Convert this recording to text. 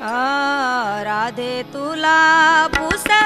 आ, राधे तुला भूसा